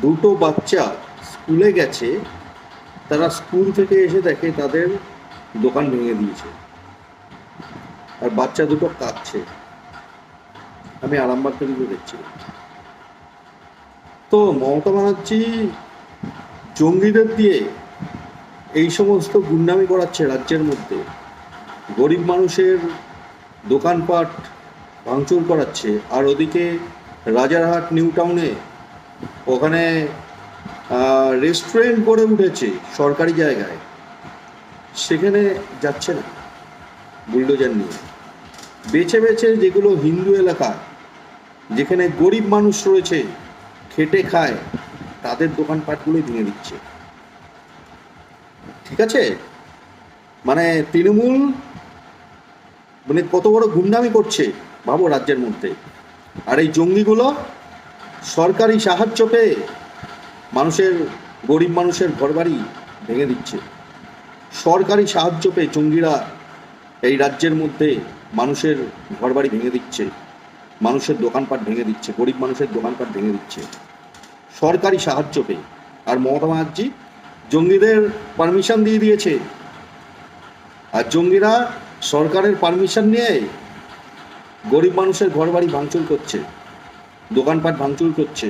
দুটো বাচ্চা স্কুলে গেছে, তারা স্কুল থেকে এসে দেখে তাদের দোকান ভেঙে দিয়েছে। আর বাচ্চা দুটো কাঁদছে। আমি আরামবাগ থেকে দেখছি। তো মমতা ব্যানার্জি জঙ্গিদের দিয়ে এই সমস্ত গুন্ডামি করাচ্ছে রাজ্যের মধ্যে। গরিব মানুষের দোকানপাট ভাঙচুর করাচ্ছে। আর ওদিকে রাজারহাট, নিউ টাউনে ওখানে রেস্টুরেন্ট গড়ে উঠেছে সরকারি জায়গায়। সেখানে যাচ্ছে না। বুলডোজার নিয়ে। বেছে বেছে যেগুলো হিন্দু এলাকা, যেখানে গরিব মানুষ রয়েছে, খেটে খায়, তাদের দোকানপাটগুলোই ভেঙে দিচ্ছে। ঠিক আছে? মানে তৃণমূল মানে কত বড় গুন্ডামি করছে, ভাবো রাজ্যের মধ্যে। আর এই জঙ্গিগুলো সরকারি সাহায্য পেয়ে মানুষের, গরিব মানুষের ঘরবাড়ি ভেঙে দিচ্ছে। সরকারি সাহায্য পেয়ে জঙ্গিরা এই রাজ্যের মধ্যে মানুষের ঘরবাড়ি ভেঙে দিচ্ছে, মানুষের দোকানপাট ভেঙে দিচ্ছে, গরিব মানুষের দোকানপাট ভেঙে দিচ্ছে। সরকারি সাহায্য পেয়ে, আর মমতা ব্যানার্জি জঙ্গিদের পারমিশন দিয়ে দিয়েছে। আর জঙ্গিরা সরকারের পারমিশন নিয়ে গরিব মানুষের ঘরবাড়ি ভাঙচুর করছে। দোকানপাট ভাঙচুর করছে।